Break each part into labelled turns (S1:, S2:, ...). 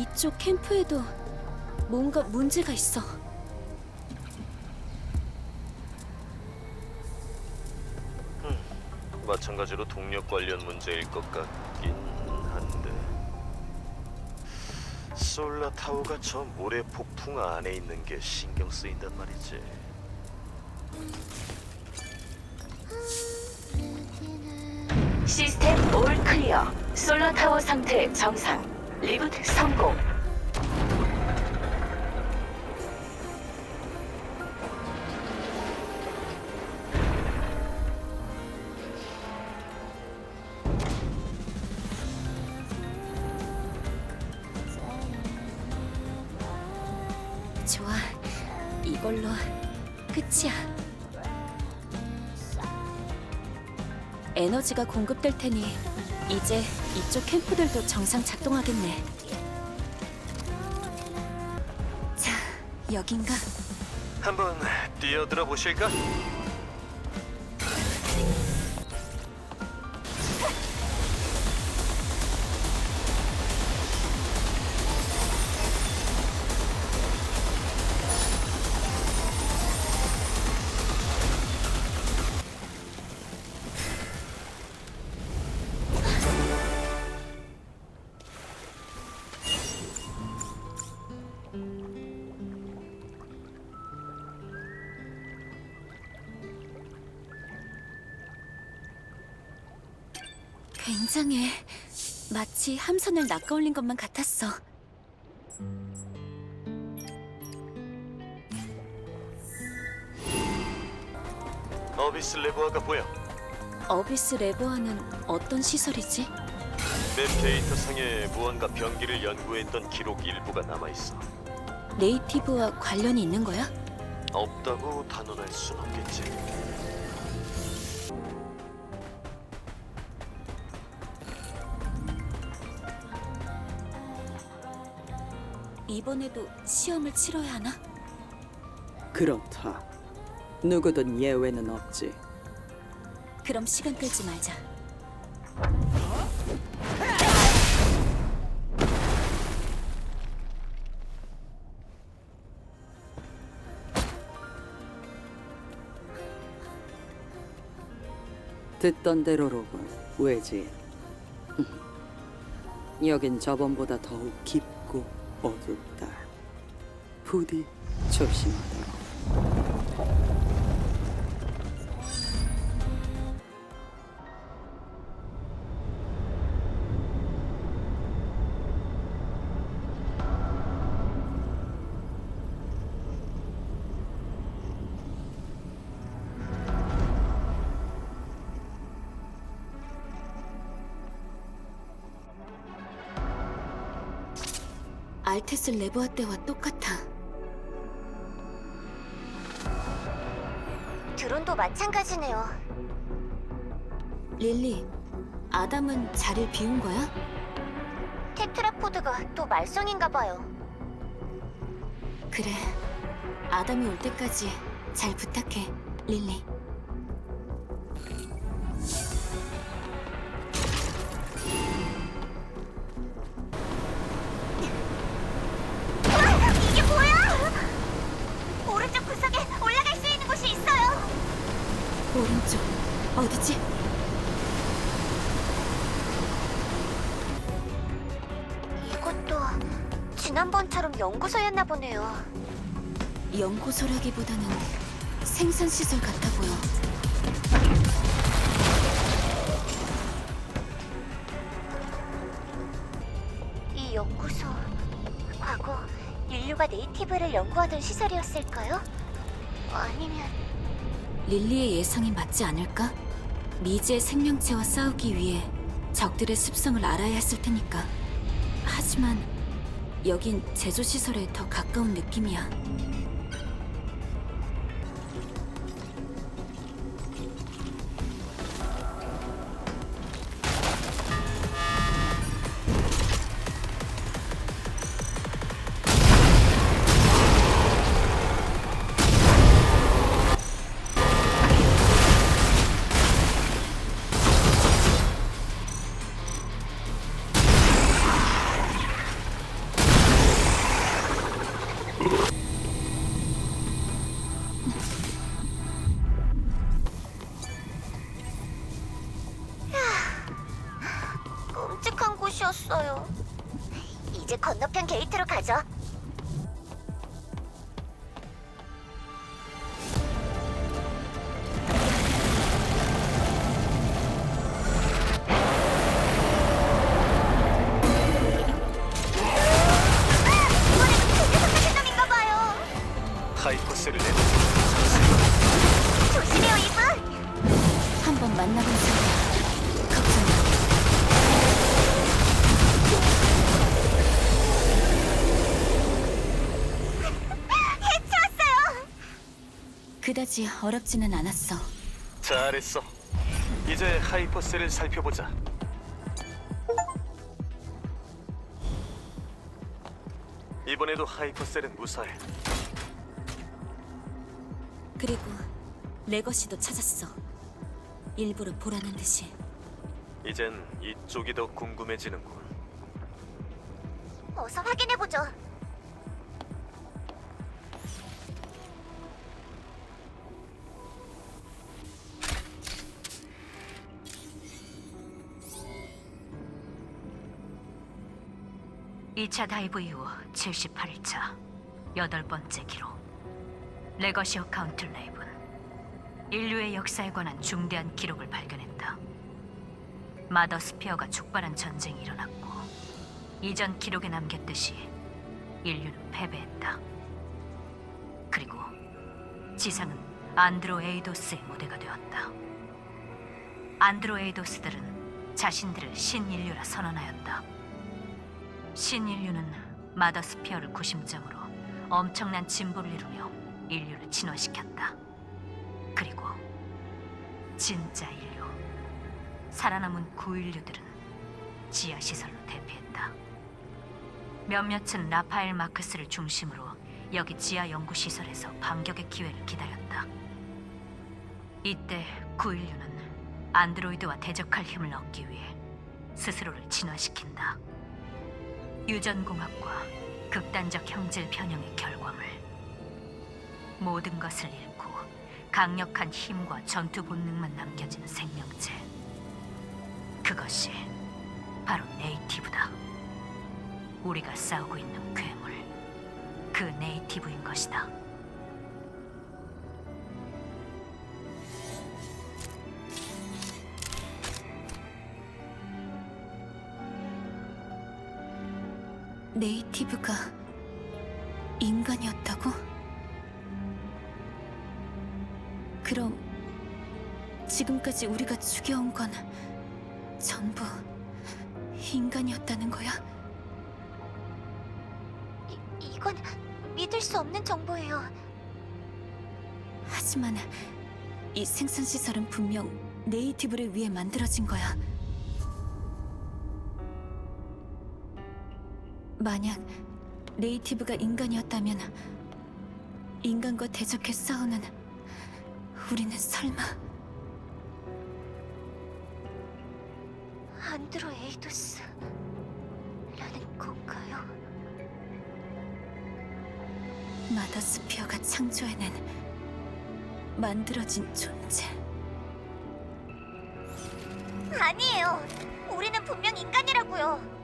S1: 이쪽 캠프에도 뭔가 문제가 있어.
S2: 마찬가지로 동력 관련 문제일 것 같긴 한데 솔라 타워가 저 모래 폭풍 안에 있는 게 신경 쓰인단 말이지.
S3: 시스템 올 클리어. 솔라 타워 상태 정상. 리부트 성공.
S1: 좋아. 이걸로 끝이야. 에너지가 공급될 테니 이제 이쪽 캠프들도 정상 작동하겠네. 자, 여긴가?
S2: 한번 뛰어들어 보실까?
S1: 굉장해. 마치 함선을 낚아올린 것만 같았어.
S2: 어비스 레보아가 보여.
S1: 어비스 레버아는 어떤 시설이지?
S2: 맵 데이터 상에 무언가 병기를 연구했던 기록 일부가 남아 있어.
S1: 네이티브와 관련이 있는 거야?
S2: 없다고 단언할 순 없겠지.
S1: 이번에도 시험을 치러야 하나?
S4: 그렇다. 누구든 예외는 없지.
S1: 그럼 시간 끌지 말자.
S4: 듣던 대로로군. 왜지? 여긴 저번보다 더욱 깊고 어둡다. 부디 조심하도
S1: 알테스 레버아 때와 똑같아.
S5: 드론도 마찬가지네요.
S1: 릴리, 아담은 자리를 비운 거야?
S5: 테트라포드가 또 말썽인가 봐요.
S1: 그래. 아담이 올 때까지 잘 부탁해, 릴리. 어디지?
S5: 이것도 지난번처럼 연구소였나 보네요.
S1: 연구소라기보다는 생산 시설 같아 보여.
S5: 이 연구소 과거 인류가 네이티브를 연구하던 시설이었을까요? 아니면
S1: 릴리의 예상이 맞지 않을까? 미지의 생명체와 싸우기 위해 적들의 습성을 알아야 했을 테니까. 하지만 여긴 제조시설에 더 가까운 느낌이야. 그다지 어렵지는 않았어.
S6: 잘했어. 이제 하이퍼스를 살펴보자. 이번에도 하이퍼셀은 무사해.
S1: 그리고 레거시도 찾았어. 일부러 보라는 듯이.
S6: 이젠 이쪽이 더 궁금해지는군.
S5: 어서 확인해 보죠.
S3: 이차 다이브 이후 78일차 여덟 번째 기록. 레거시 어 카운트 레이븐 인류의 역사에 관한 중대한 기록을 발견했다. 마더 스피어가 촉발한 전쟁이 일어났고 이전 기록에 남겼듯이 인류는 패배했다. 그리고 지상은 안드로에이도스의 무대가 되었다. 안드로에이도스들은 자신들을 신인류라 선언하였다 신인류는 마더스피어를 구심점으로 엄청난 진보를 이루며 인류를 진화시켰다. 그리고 진짜 인류, 살아남은 구인류들은 지하 시설로 대피했다. 몇몇은 라파엘 마크스를 중심으로 여기 지하 연구 시설에서 반격의 기회를 기다렸다. 이때 구인류는 안드로이드와 대적할 힘을 얻기 위해 스스로를 진화시킨다. 유전공학과 극단적 형질 변형의 결과물. 모든 것을 잃고 강력한 힘과 전투 본능만 남겨진 생명체. 그것이 바로 네이티브다. 우리가 싸우고 있는 괴물. 그 네이티브인 것이다
S1: 네이티브가 인간이었다고? 그럼 지금까지 우리가 죽여온 건 전부 인간이었다는 거야?
S5: 이, 이건 믿을 수 없는 정보예요.
S1: 하지만 이 생산 시설은 분명 네이티브를 위해 만들어진 거야. 만약 네이티브가 인간이었다면 인간과 대적해 싸우는 우리는 설마
S5: 안드로에이도스라는 건가요?
S1: 마더스피어가 창조해낸 만들어진 존재.
S5: 아니에요. 우리는 분명 인간이라고요.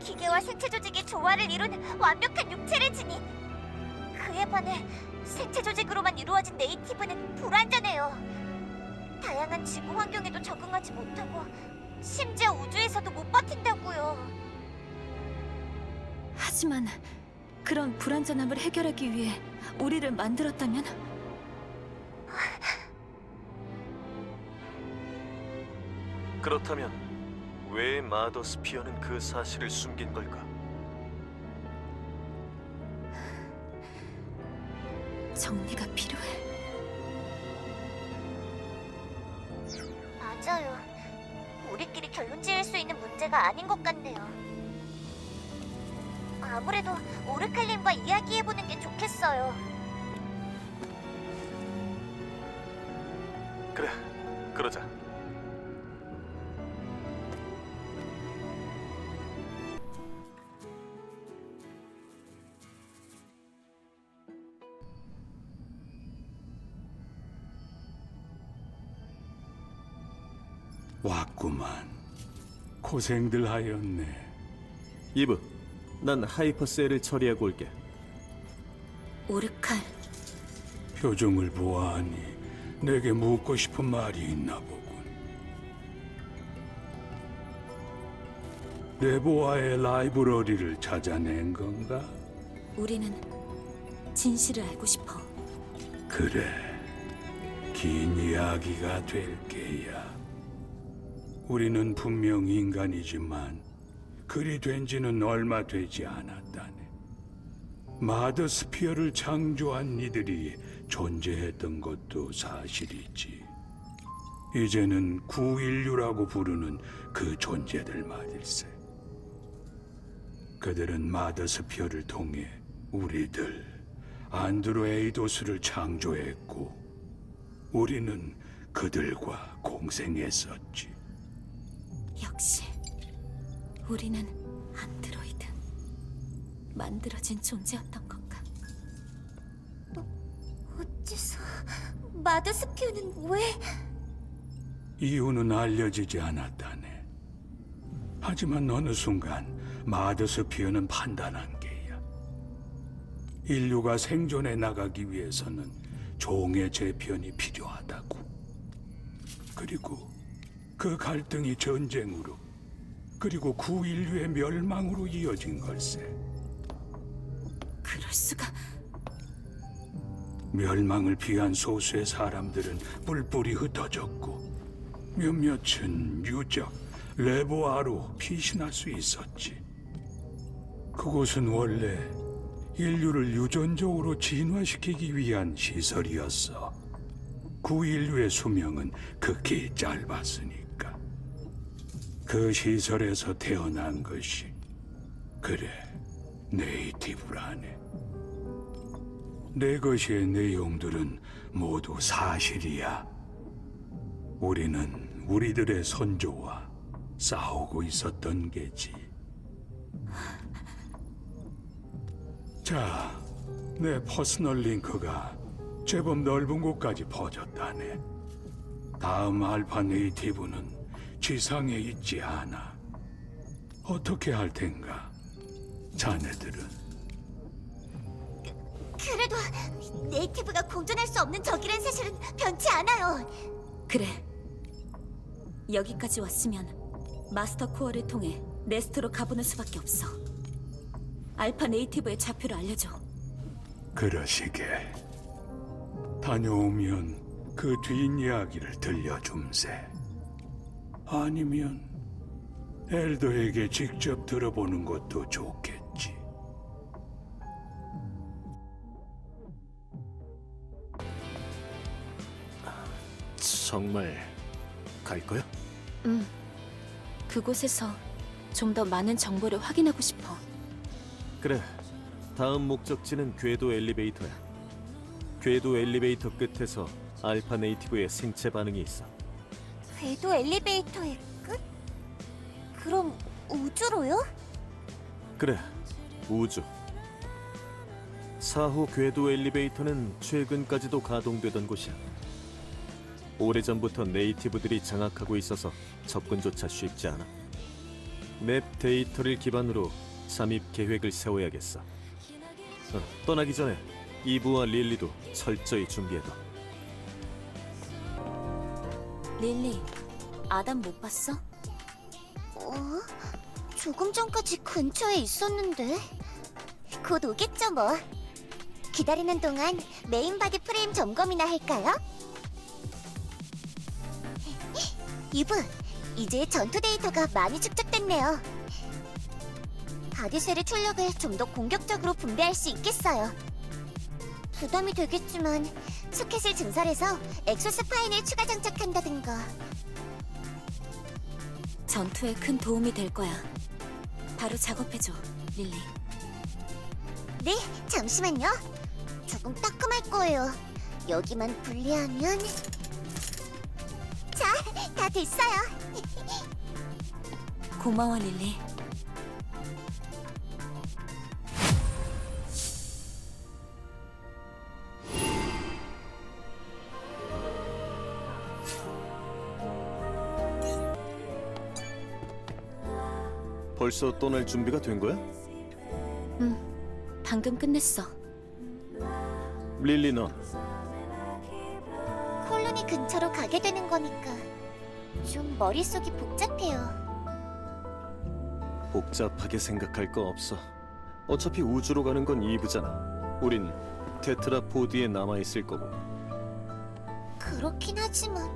S5: 기계와 생체 조직이 조화를 이룬 완벽한 육체를 지닌 그에 반해 생체 조직으로만 이루어진 네이티브는 불완전해요. 다양한 지구 환경에도 적응하지 못하고 심지어 우주에서도 못 버틴다고요.
S1: 하지만 그런 불완전함을 해결하기 위해 우리를 만들었다면
S6: 그렇다면 왜 마더 스피어는 그 사실을 숨긴 걸까?
S1: 정리가 필요해.
S5: 맞아요. 우리끼리 결론 지을 수 있는 문제가 아닌 것 같네요. 아무래도 오르칼림과 이야기해보는 게 좋겠어요.
S6: 그래,
S2: 왔구만. 고생들 하였네. 이브, 난 하이퍼셀을 처리하고 올게.
S1: 오르칼,
S7: 표정을 보아하니 내게 묻고 싶은 말이 있나 보군. 레보아의 라이브러리를 찾아낸 건가?
S1: 우리는 진실을 알고 싶어.
S7: 그래, 긴 이야기가 될 게야. 우리는 분명 인간이지만 그리 된 지는 얼마 되지 않았다네. 마더스피어를 창조한 이들이 존재했던 것도 사실이지. 이제는 구인류라고 부르는 그 존재들 말일세. 그들은 마더스피어를 통해 우리들 안드로에이도스를 창조했고 우리는 그들과 공생했었지.
S1: 역시 우리는 안드로이드 만들어진 존재였던 건가?
S5: 어째서 마더스피어는 왜?
S7: 이유는 알려지지 않았다네. 하지만 어느 순간 마더스피어는 판단한 게야. 인류가 생존해 나가기 위해서는 종의 재편이 필요하다고. 그리고 그 갈등이 전쟁으로 그리고 구인류의 멸망으로 이어진 걸세.
S1: 그럴 수가
S7: 멸망을 피한 소수의 사람들은 뿔뿔이 흩어졌고 몇몇은 유적 레보아로 피신할 수 있었지. 그곳은 원래 인류를 유전적으로 진화시키기 위한 시설이었어. 구인류의 수명은 극히 짧았으니까. 그 시설에서 태어난 것이 그래 네이티브라네. 내 것의 내용들은 모두 사실이야. 우리는 우리들의 선조와 싸우고 있었던 게지. 자, 내 퍼스널 링크가 제법 넓은 곳까지 퍼졌다네. 다음 알파 네이티브는 지상에 있지 않아. 어떻게 할 텐가? 자네들은.
S5: 그래도 네이티브가 공존할 수 없는 적이란 사실은 변치 않아요.
S1: 그래 여기까지 왔으면 마스터 코어를 통해 네스트로 가보는 수밖에 없어 알파 네이티브의 좌표를 알려줘
S7: 그러시게. 다녀오면 그 뒷이야기를 들려줌세. 아니면 엘더에게 직접 들어보는 것도 좋겠지.
S2: 정말 갈 거야?
S1: 응 그곳에서 좀 더 많은 정보를 확인하고 싶어
S2: 그래. 다음 목적지는 궤도 엘리베이터야. 궤도 엘리베이터 끝에서 알파 네이티브의 생체 반응이 있어.
S5: 궤도 엘리베이터의 끝? 그럼 우주로요?
S2: 그래, 우주. 4호 궤도 엘리베이터는 최근까지도 가동되던 곳이야. 오래전부터 네이티브들이 장악하고 있어서 접근조차 쉽지 않아. 맵 데이터를 기반으로 잠입 계획을 세워야겠어. 어, 떠나기 전에 이브와 릴리도 철저히 준비해둬.
S1: 릴리 아담 못 봤어?
S5: 어? 조금 전까지 근처에 있었는데 곧 오겠죠 뭐. 기다리는 동안 메인 바디 프레임 점검이나 할까요? 이브, 이제 전투 데이터가 많이 축적됐네요. 바디셀의 출력을 좀 더 공격적으로 분배할 수 있겠어요. 부담이 되겠지만 소켓을 증설해서 엑소스 파인을 추가 장착한다든가.
S1: 전투에 큰 도움이 될 거야 바로 작업해줘 릴리
S5: 네, 잠시만요. 조금 따끔할 거예요. 여기만 분리하면 자, 다 됐어요.
S1: 고마워 릴리
S2: 벌써 떠날 준비가 된 거야?
S1: 방금 끝냈어.
S2: 릴리 넌
S5: 콜로니 근처로 가게 되는 거니까 좀 머릿속이 복잡해요.
S2: 복잡하게 생각할 거 없어. 어차피 우주로 가는 건 이브잖아. 우린 테트라포드에 남아 있을 거고.
S5: 그렇긴 하지만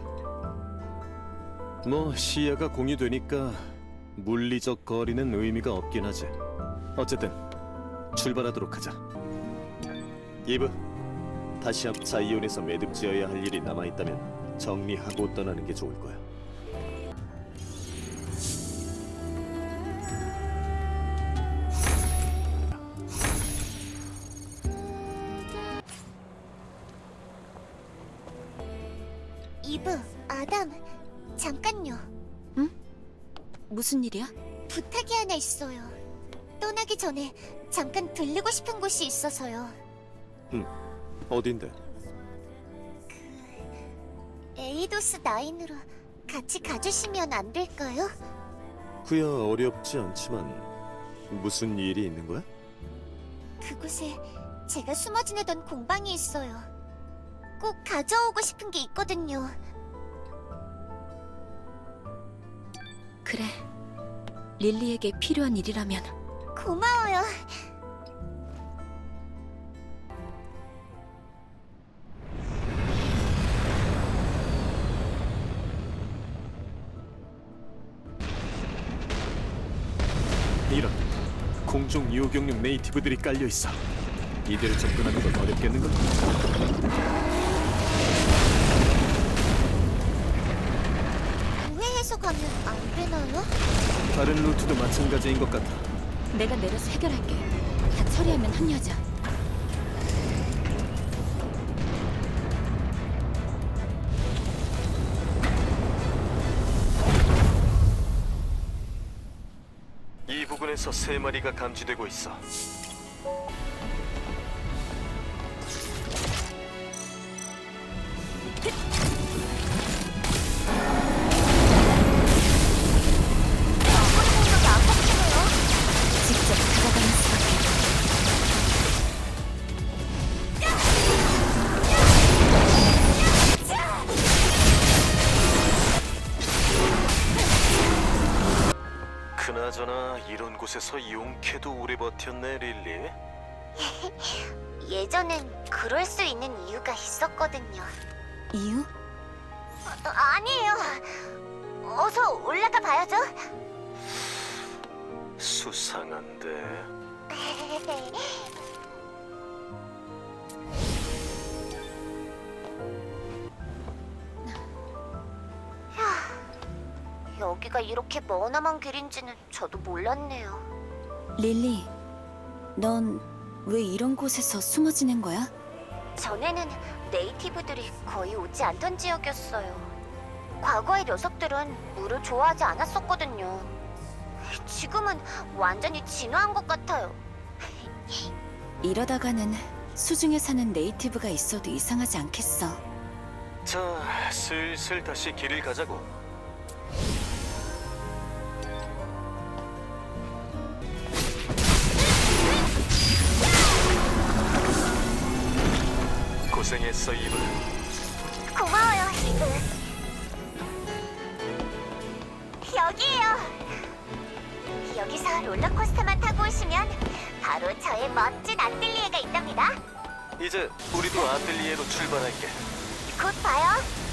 S2: 뭐 시야가 공유되니까 물리적 거리는 의미가 없긴 하지. 어쨌든 출발하도록 하자. 이브, 다시 앞 자이온에서 매듭 지어야 할 일이 남아 있다면 정리하고 떠나는 게 좋을 거야.
S1: 무슨 일이야?
S5: 부탁이 하나 있어요. 떠나기 전에 잠깐 들리고 싶은 곳이 있어서요.
S2: 어딘데?
S5: 에이도스 9으로 같이 가주시면 안 될까요?
S2: 그야 어렵지 않지만 무슨 일이 있는 거야?
S5: 그곳에 제가 숨어 지내던 공방이 있어요. 꼭 가져오고 싶은 게 있거든요.
S1: 그래. 릴리에게 필요한 일이라면
S5: 고마워요.
S2: 이런 공중 이호경용 네이티브들이 깔려 있어. 이대로 접근하는 건 어렵겠는가?
S5: 가면 안 되나요?
S2: 다른 루트도 마찬가지인 것 같아.
S1: 내가 내려서 해결할게. 다 처리하면 합류하자.
S2: 이 부근에서 세 마리가 감지되고 있어. 곳에서 용케도 오래 버텼네 릴리.
S5: 예전엔 그럴 수 있는 이유가 있었거든요.
S1: 이유?
S5: 어, 아니에요. 어서 올라가 봐야죠.
S2: 수상한데.
S5: 여기가 이렇게 머나먼 길인지는 저도 몰랐네요.
S1: 릴리, 넌 왜 이런 곳에서 숨어 지낸 거야?
S5: 전에는 네이티브들이 거의 오지 않던 지역이었어요. 과거의 녀석들은 물을 좋아하지 않았었거든요. 지금은 완전히 진화한 것 같아요.
S1: 이러다가는 수중에 사는 네이티브가 있어도 이상하지 않겠어.
S2: 자, 슬슬 다시 길을 가자고. 고생했어, 이브.
S5: 고마워요, 이브. 여기에요. 여기서 롤러코스터만 타고 오시면 바로 저의 멋진 아틀리에가 있답니다.
S2: 이제 우리도 아틀리에로 출발할게.
S5: 곧 봐요.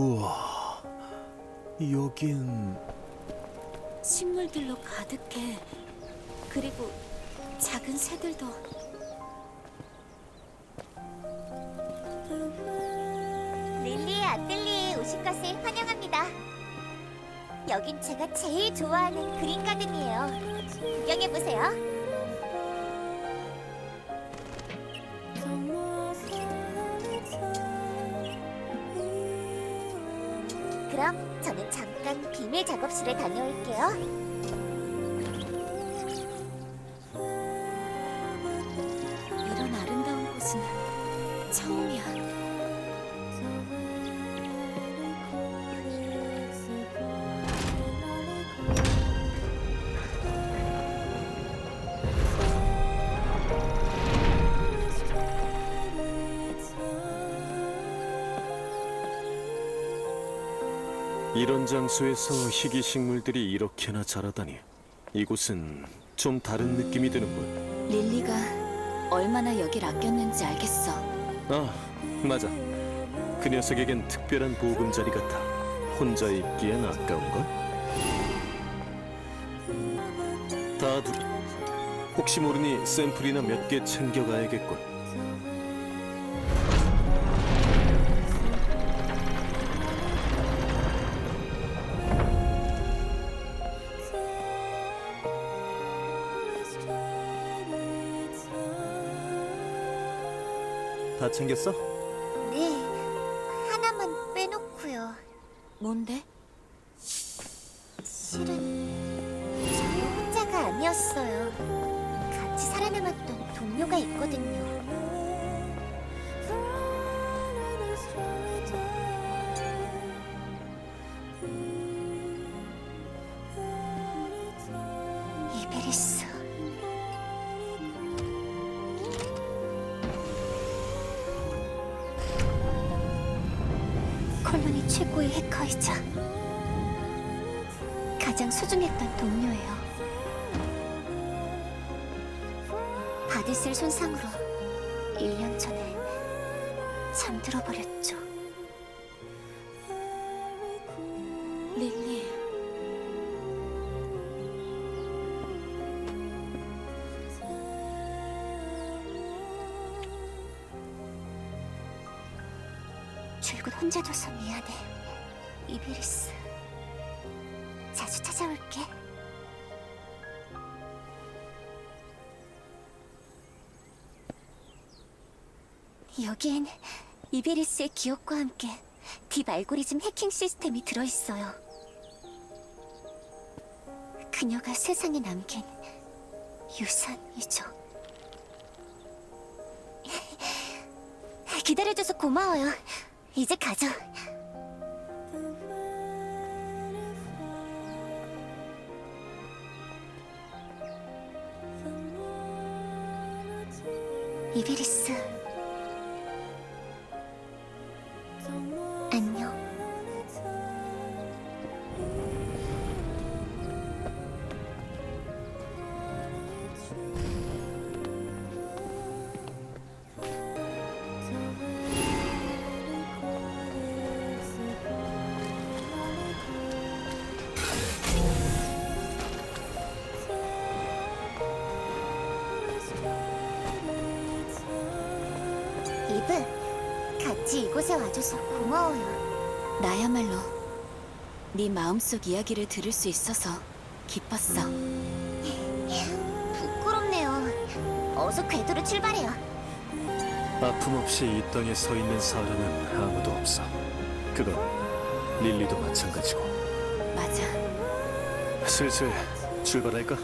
S2: 우와, 여긴
S1: 식물들로 가득해. 그리고 작은 새들도
S5: 릴리의 아틀리에에 오신 것을 환영합니다. 여긴 제가 제일 좋아하는 그린 가든이에요. 구경해 보세요.
S1: 이런
S2: 장소에서 희귀 식물들이 이렇게나 자라다니 이곳은 좀 다른 느낌이 드는군.
S1: 릴리가 얼마나 여길 아꼈는지 알겠어.
S2: 아, 맞아. 그 녀석에겐 특별한 보금자리 같아. 혼자 있기엔 아까운걸? 다 두... 혹시 모르니 샘플이나 몇 개 챙겨가야겠군. 다 챙겼어?
S5: 네, 하나만 빼놓고요.
S1: 뭔데?
S5: 최고의 해커이자 가장 소중했던 동료예요. 바디셀 손상으로 1년 전에 잠들어 버렸죠. 여기엔 이베리스의 기억과 함께 딥 알고리즘 해킹 시스템이 들어있어요. 그녀가 세상에 남긴 유산이죠. 기다려줘서 고마워요. 이제 가죠. 이베리스. 이브, 같이 이곳에 와줘서 고마워요.
S1: 나야말로 네 마음속 이야기를 들을 수 있어서 기뻤어.
S5: 부끄럽네요. 어서 궤도로 출발해요.
S2: 아픔 없이 이 땅에 서 있는 사람은 아무도 없어. 그건 릴리도 마찬가지고.
S1: 맞아.
S2: 슬슬 출발할까?